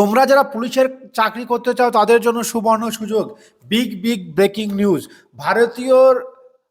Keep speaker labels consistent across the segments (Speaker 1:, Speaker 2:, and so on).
Speaker 1: তোমরা যারা পুলিশের চাকরি করতে চাও, তাদের জন্য সুবর্ণ সুযোগ। বিগ বিগ ব্রেকিং নিউজ ভারতীয়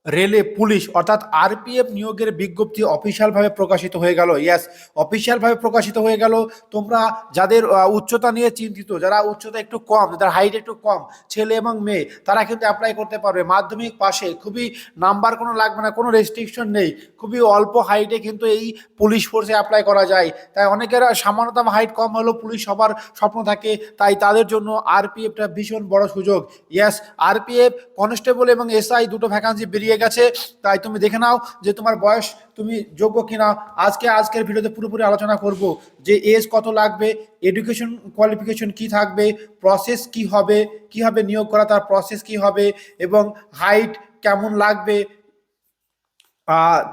Speaker 1: রেলে পুলিশ, অর্থাৎ আরপিএফ নিয়োগের বিজ্ঞপ্তি অফিসিয়ালভাবে প্রকাশিত হয়ে গেল। ইয়াস অফিসিয়ালভাবে প্রকাশিত হয়ে গেল। তোমরা যাদের উচ্চতা নিয়ে চিন্তিত, যারা উচ্চতা একটু কম, যাদের হাইট একটু কম, ছেলে এবং মেয়ে, তারা কিন্তু অ্যাপ্লাই করতে পারবে। মাধ্যমিক পাশে খুবই নাম্বার কোনো লাগবে না, কোনো রেস্ট্রিকশন নেই। খুবই অল্প হাইটে কিন্তু এই পুলিশ ফোর্সে অ্যাপ্লাই করা যায়। তাই অনেকের সামান্যতম হাইট কম হলেও পুলিশ সবার স্বপ্ন থাকে, তাই তাদের জন্য আরপিএফটা ভীষণ বড় সুযোগ। ইয়েস আরপিএফ কনস্টেবল এবং এসআই দুটো ভ্যাকান্সি বেরিয়ে গেছে, তাই তুমি দেখে নাও যে তোমার বয়স তুমি যোগ্য কিনা। আজকে, আজকের ভিডিওতে পুরোপুরি আলোচনা করব যে এজ কত লাগবে এডুকেশন কোয়ালিফিকেশন কি থাকবে প্রসেস কি হবে, কীভাবে নিয়োগ করা, তার প্রসেস কি হবে, এবং হাইট কেমন লাগবে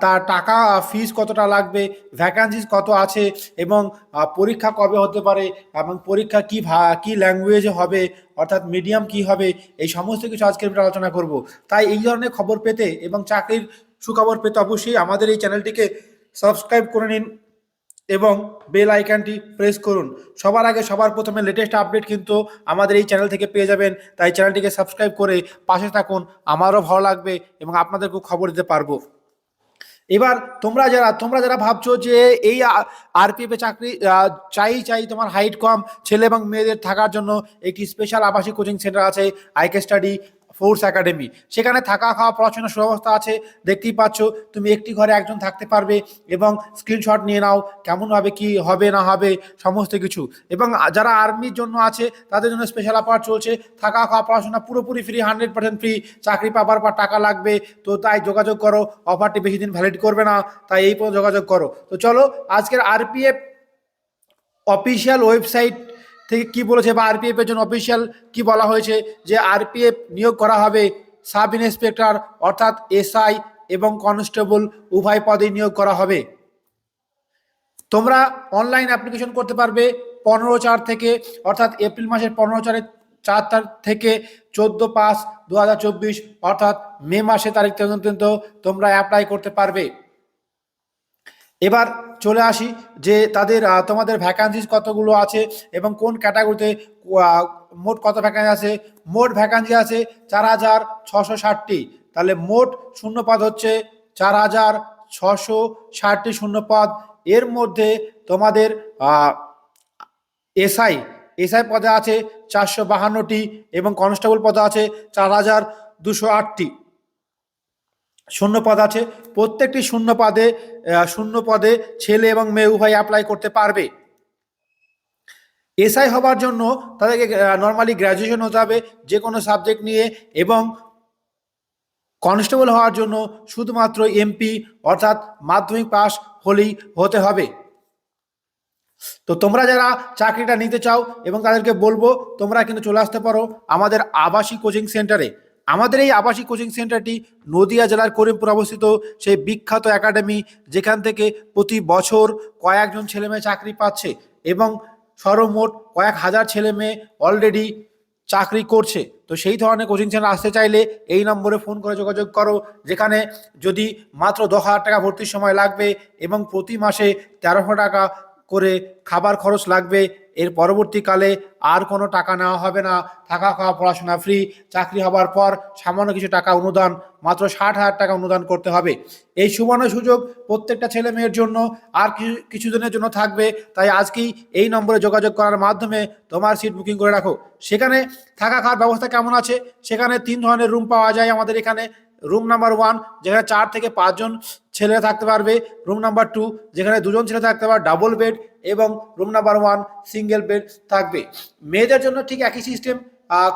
Speaker 1: তার টাকা ফিস কতটা লাগবে ভ্যাকান্সিস কত আছে এবং পরীক্ষা কবে হতে পারে এবং পরীক্ষা কি ভা, কি ল্যাঙ্গুয়েজে হবে, অর্থাৎ মিডিয়াম কি হবে, এই সমস্ত কিছু আজকে ভিডিও আলোচনা করব। তাই এই ধরনের খবর পেতে এবং চাকরির সুখবর পেতে অবশ্যই আমাদের এই চ্যানেলটিকে সাবস্ক্রাইব করে নিন এবং বেল আইকনটি প্রেস করুন। সবার আগে সবার প্রথমে লেটেস্ট আপডেট কিন্তু আমাদের এই চ্যানেল থেকে পেয়ে যাবেন। তাই চ্যানেলটিকে সাবস্ক্রাইব করে পাশে থাকুন। আমারও ভালো লাগবে এবং আপনাদেরকেও খবর দিতে পারব। এবার তোমরা যারা তোমরা যারা ভাবছ যে এই আরপিএফে চাকরি চাই চাই তোমার হাইট কম, ছেলে এবং মেয়েদের থাকার জন্য একটি স্পেশাল আবাসিক কোচিং সেন্টার আছে আইকে স্টাডি ফোর্স একাডেমি। সেখানে থাকা খাওয়া পড়াশোনার সুব্যবস্থা আছে। দেখতেই পাচ্ছ, তুমি একটি ঘরে একজন থাকতে পারবে এবং স্ক্রিনশট নিয়ে নাও, কেমনভাবে কি হবে, না হবে, সমস্ত কিছু। এবং যারা আর্মির জন্য আছে, তাদের জন্য স্পেশাল অফার চলছে। থাকা খাওয়া পড়াশোনা পুরোপুরি ফ্রি হান্ড্রেড পার্সেন্ট ফ্রি চাকরি পাবার পর টাকা লাগবে। তো তাই যোগাযোগ করো অফারটি বেশি দিন ভ্যালিড করবে না, তাই এই পর্যন্ত যোগাযোগ করো। তো চলো, আজকের আরপিএফ অফিসিয়াল ওয়েবসাইট থেকে কি বলেছে বা আরপিএফ এর জন্য অফিসিয়াল কি বলা হয়েছে যে আরপিএফ নিয়োগ করা হবে? সাব ইন্সপেক্টর অর্থাৎ এসআই এবং কনস্টেবল উভয় পদে নিয়োগ করা হবে। তোমরা অনলাইন অ্যাপ্লিকেশন করতে পারবে পনেরো চার থেকে, অর্থাৎ এপ্রিল মাসের পনেরো চারের চার তারিখ থেকে চোদ্দ পাঁচ দু অর্থাৎ মে মাসে তারিখ পর্যন্ত তোমরা অ্যাপ্লাই করতে পারবে। এবার চলে আসি যে তাদের তোমাদের ভ্যাকান্সিস কতগুলো আছে এবং কোন ক্যাটাগরিতে মোট কত ভ্যাকান্সি আছে? মোট ভ্যাকান্সি আছে চার হাজার ছশো ষাটটি। তাহলে মোট শূন্যপদ হচ্ছে চার হাজার ছশো ষাটটি শূন্যপদ। এর মধ্যে তোমাদের এসআই এসআই পদে আছে চারশো বাহান্নটি এবং কনস্টেবল পদে আছে চার হাজার দুশো আটটি। শূন্য পদ আছে। প্রত্যেকটি শূন্য পদে শূন্য পদে ছেলে এবং মেয়ে উভয় অ্যাপ্লাই করতে পারবে। এসআই হবার জন্য তাদেরকে নর্মালি গ্র্যাজুয়েশন হতে হবে যে কোনো সাবজেক্ট নিয়ে এবং কনস্টেবল হওয়ার জন্য শুধুমাত্র এমপি অর্থাৎ মাধ্যমিক পাস হলেই হতে হবে। তো তোমরা যারা চাকরিটা নিতে চাও এবং তাদেরকে বলব, তোমরা কিন্তু চলে আসতে পারো আমাদের আবাসিক কোচিং সেন্টারে আমাদের এই আবাসিক কোচিং সেন্টারটি নদিয়া জেলার করিমপুর অবস্থিত। সেই বিখ্যাত একাডেমি যেখান থেকে প্রতি বছর কয়েকজন ছেলে মেয়ে চাকরি পাচ্ছে এবং সর্বমোট কয়েক হাজার ছেলে মেয়ে অলরেডি চাকরি করছে। তো সেই ধরনের কোচিং সেন্টার আসতে চাইলে এই নম্বরে ফোন করে যোগাযোগ করো, যেখানে যদি মাত্র দশ হাজার টাকা ভর্তির সময় লাগবে এবং প্রতি মাসে তেরোশো টাকা করে খাবার খরচ লাগবে এর পরবর্তীকালে আর কোনো টাকা নেওয়া হবে না। থাকা খাওয়া, পড়াশোনা ফ্রি চাকরি হবার পর সামান্য কিছু টাকা অনুদান, মাত্র ষাট হাজার টাকা অনুদান করতে হবে। এই সুবর্ণ সুযোগ প্রত্যেকটা ছেলে মেয়ের জন্য আর কিছু, কিছুদিনের জন্য থাকবে। তাই আজকেই এই নম্বরে যোগাযোগ করার মাধ্যমে তোমার সিট বুকিং করে রাখো। সেখানে থাকা খাওয়ার ব্যবস্থা কেমন আছে? সেখানে তিন ধরনের রুম পাওয়া যায় আমাদের এখানে। রুম নাম্বার ওয়ান, যেখানে চার থেকে পাঁচজন ছেলেরা থাকতে পারবে। রুম নাম্বার টু, যেখানে দুজন ছেলে থাকতে পারবে, ডাবল বেড এবং room number one, single bed থাকবে। মেয়েদের জন্য ঠিক একই সিস্টেম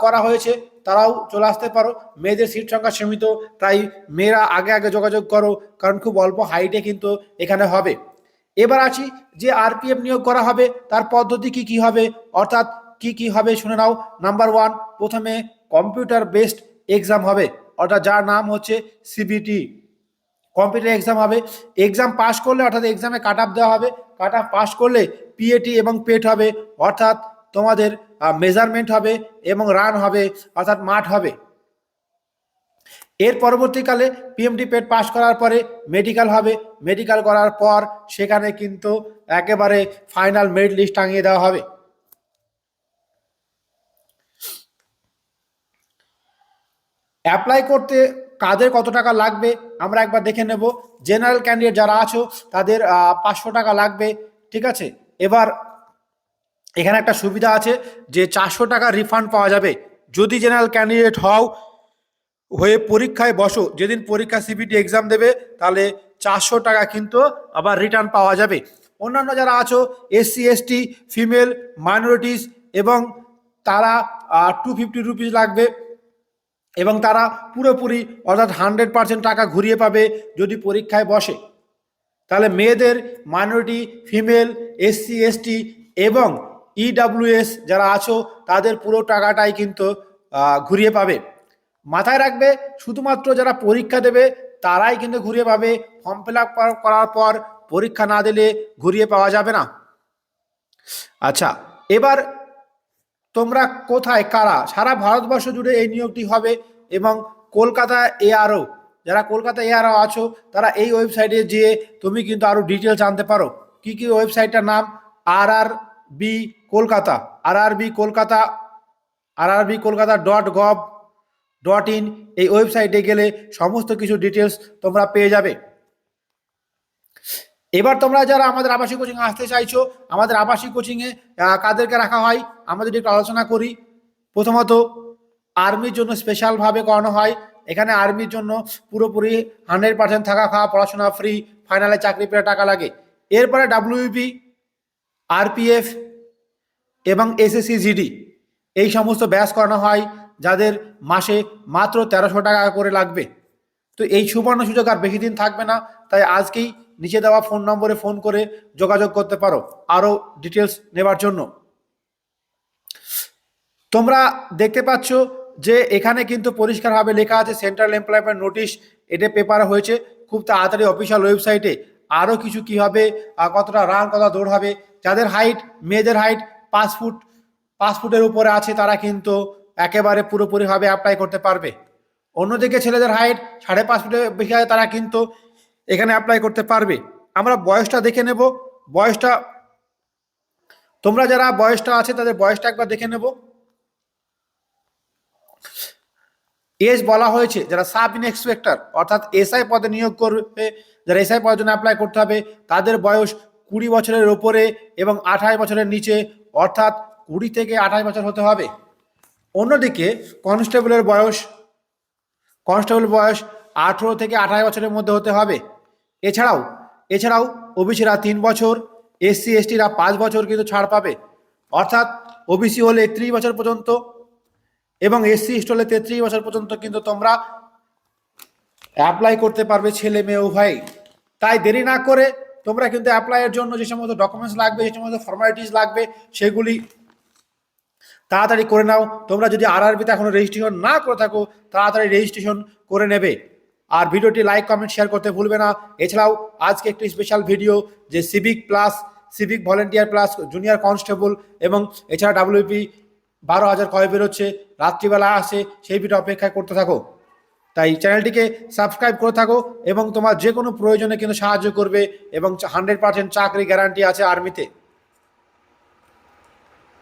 Speaker 1: করা হয়েছে। তারাও চলে আসতে পারো। মেয়েদের সিট সংখ্যা সীমিত, তাই মেয়েরা আগে আগে যোগাযোগ করো, কারণ খুব অল্প হাইটে কিন্তু এখানে হবে। এবার আছি যে আরপিএফ নিয়োগ করা হবে, তার পদ্ধতি কি কি হবে? অর্থাৎ কি কি হবে শুনে নাও। নাম্বার ওয়ান, প্রথমে কম্পিউটার বেসড এক্সাম হবে। অর্থাৎ যার নাম হচ্ছে সিবিটি কম্পিউটার এক্সাম হবে। এক্সাম পাস করলে অর্থাৎ এক্সামে কাট আপ দেওয়া হবে। কাট আপ পাস করলে পিএটি এবং পেট হবে। অর্থাৎ তোমাদের মেজারমেন্ট হবে এবং রান হবে, অর্থাৎ মাঠ হবে। এর পরবর্তীকালে পিএমটি পেট পাস করার পরে মেডিকেল হবে। মেডিকেল করার পর সেখানে কিন্তু একেবারে ফাইনাল মেরিট লিস্ট টাঙিয়ে দেওয়া হবে। অ্যাপ্লাই করতে কাদের কত টাকা লাগবে, আমরা একবার দেখে নেব। জেনারেল ক্যান্ডিডেট যারা আছো, তাদের পাঁচশো টাকা লাগবে, ঠিক আছে? এবার এখানে একটা সুবিধা আছে যে চারশো টাকা রিফান্ড পাওয়া যাবে। যদি জেনারেল ক্যান্ডিডেট হও, হয়ে পরীক্ষায় বসো, যেদিন পরীক্ষা সিবিটি এক্সাম দেবে, তাহলে চারশো টাকা কিন্তু আবার রিটার্ন পাওয়া যাবে। অন্যান্য যারা আছো এসসি এসটি ফিমেল মাইনরিটিস এবং তারা টু ফিফটি রুপিস লাগবে। এবং তারা পুরোপুরি, অর্থাৎ হান্ড্রেড পার্সেন্ট টাকা ঘুরিয়ে পাবে যদি পরীক্ষায় বসে। তাহলে মেয়েদের মাইনরিটি ফিমেল এসসি এসটি এবং ইডাব্লিউএস যারা আছো, তাদের পুরো টাকাটাই কিন্তু ঘুরিয়ে পাবে। মাথায় রাখবে, শুধুমাত্র যারা পরীক্ষা দেবে, তারাই কিন্তু ঘুরিয়ে পাবে। ফর্ম ফিল আপ করার পর পরীক্ষা না দিলে ঘুরিয়ে পাওয়া যাবে না। আচ্ছা এবার তোমরা কোথায়, কারা? সারা ভারতবর্ষ জুড়ে এই নিয়োগটি হবে এবং কলকাতা এআরও যারা কলকাতা এআরও আছো, তারা এই ওয়েবসাইটে যেয়ে তুমি কিন্তু আরও ডিটেলস জানতে পারো। কি কি ওয়েবসাইটটার নাম? R R B Kolkata R R B Kolkata R R B Kolkata dot gov dot in এই ওয়েবসাইটে গেলে সমস্ত কিছু ডিটেলস তোমরা পেয়ে যাবে। এবার তোমরা যারা আমাদের আবাসিক কোচিং আসতে চাইছো, আমাদের আবাসিক কোচিংয়ে কাদেরকে রাখা হয় আমাদের একটু আলোচনা করি, প্রথমত আর্মির জন্য স্পেশালভাবে করানো হয়। এখানে আর্মির জন্য পুরোপুরি হান্ড্রেড পার্সেন্ট থাকা খাওয়া, পড়াশোনা ফ্রি, ফাইনালে চাকরি পেয়ে টাকা লাগে। এরপরে ডাব্লিউপি আরপিএফ এবং এসএসসি জিডি এই সমস্ত ব্যাস করানো হয়, যাদের মাসে মাত্র তেরোশো টাকা করে লাগবে। তো এই সুবর্ণ সুযোগ আর বেশি দিন থাকবে না। তাই আজকেই নিচে দেওয়া ফোন নম্বরে ফোন করে যোগাযোগ করতে পারো। আরও ডিটেলস নেবার জন্য। তোমরা দেখতে পাচ্ছ যে এখানে কিন্তু পরিষ্কারভাবে লেখা আছে সেন্ট্রাল এমপ্লয়মেন্ট নোটিশ এটা পেপার হয়েছে। খুব তাড়াতাড়ি অফিসিয়াল ওয়েবসাইটে আরও কিছু কি হবে কতটা রান কতটা দৌড় হবে। যাদের হাইট মেয়েদের হাইট পাঁচ ফুট পাঁচ ফুটের উপরে আছে, তারা কিন্তু একেবারে পুরোপুরিভাবে অ্যাপ্লাই করতে পারবে। অন্যদিকে ছেলেদের হাইট সাড়ে পাঁচ ফুটের বেশি আছে তারা কিন্তু এখানে অ্যাপ্লাই করতে পারবে। আমরা বয়সটা দেখে নেব। বয়সটা, তোমরা যারা বয়সটা আছে তাদের বয়সটা একবার দেখে নেব। এজ বলা হয়েছে, যারা সাব ইন্সপেক্টর অর্থাৎ এসআই পদে নিয়োগ করবে, যারা এসআই পদের জন্য অ্যাপ্লাই করতে হবে, তাদের বয়স কুড়ি বছরের ওপরে এবং আঠাশ বছরের নিচে, অর্থাৎ কুড়ি থেকে আঠাশ বছর হতে হবে। অন্যদিকে কনস্টেবলের বয়স কনস্টেবল বয়স আঠেরো থেকে আঠাশ বছরের মধ্যে হতে হবে। এছাড়াও এছাড়াও ওবিসিরা তিন বছর, এসসি, এসটিরা পাঁচ বছর কিন্তু ছাড় পাবে। অর্থাৎ ওবিসি হলে একত্রিশ বছর পর্যন্ত এবং এসসি এসটি হলে তেত্রিশ বছর পর্যন্ত কিন্তু তোমরা অ্যাপ্লাই করতে পারবে ছেলে মেয়ে উভয়ই। তাই দেরি না করে তোমরা কিন্তু অ্যাপ্লাইয়ের জন্য যে সমস্ত ডকুমেন্টস লাগবে, যে সমস্ত ফর্মালিটিস লাগবে, সেগুলি তাড়াতাড়ি করে নাও। তোমরা যদি আরআরবিতে এখনও রেজিস্ট্রেশন না করে থাকো, তাড়াতাড়ি রেজিস্ট্রেশন করে নেবে। আর ভিডিওটি লাইক কমেন্ট শেয়ার করতে ভুলবে না। এছাড়াও, আজকে একটি স্পেশাল ভিডিও যে civic plus civic volunteer plus junior constable এবং এছাড়া ডাব্লিউপি বারো হাজার কয় বেরোচ্ছে, রাত্রিবেলা আসে, সেই ভিডিও অপেক্ষায় করতে থাকো। তাই চ্যানেলটিকে সাবস্ক্রাইব করে থাকো এবং তোমার যে কোনো প্রয়োজনে কিন্তু সাহায্য করবে এবং হান্ড্রেড পার্সেন্ট চাকরি গ্যারান্টি আছে আর্মিতে